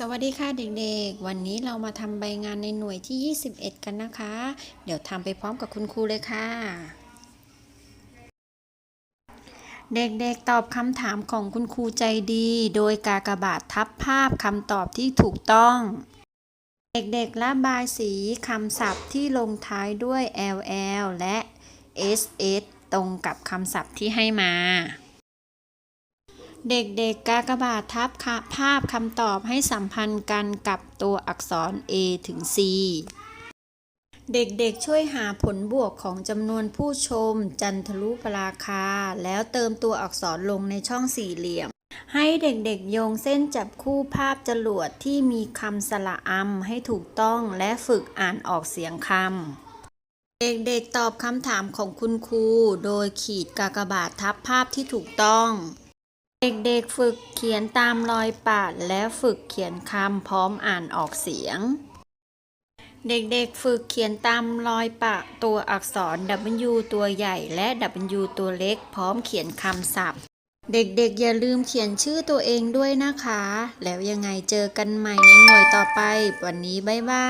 สวัสดีค่ะเด็กๆ วันนี้เรามาทำใบงานในหน่วยที่ 21 กันนะคะ เดี๋ยวทำไปพร้อมกับคุณครูเลยค่ะ เด็กๆตอบคำถามของคุณครูใจดี โดยกากบาททับภาพคำตอบที่ถูกต้อง เด็กๆระบายสีคำศัพท์ที่ลงท้ายด้วย ll และ ss ตรงกับคำศัพท์ที่ให้มา เด็กๆกากบาททับภาพคำตอบให้สัมพันธ์กันกับตัวอักษร A ถึง C เด็กๆช่วยหาผลบวกของจำนวนผู้ชม จันทรุปราคา แล้วเติมตัวอักษรลงในช่องสี่เหลี่ยม ให้เด็กๆโยงเส้นจับคู่ภาพจรวดที่มีคำสระอำให้ถูกต้องและฝึกอ่านออกเสียงคำเด็กๆตอบคำถามของคุณครู โดยขีดกากบาททับภาพที่ถูกต้อง เด็กๆฝึกเขียนตามรอยปาดและฝึกเขียนคำพร้อมอ่านออกเสียง เด็กๆฝึกเขียนตามรอยปะตัวอักษร W ตัวใหญ่และ W ตัวเล็ก พร้อมเขียนคำศัพท์ เด็กๆอย่าลืมเขียนชื่อตัวเองด้วยนะคะ แล้วยังไงเจอกันใหม่ในหน่วยต่อไป วันนี้บ๊ายบาย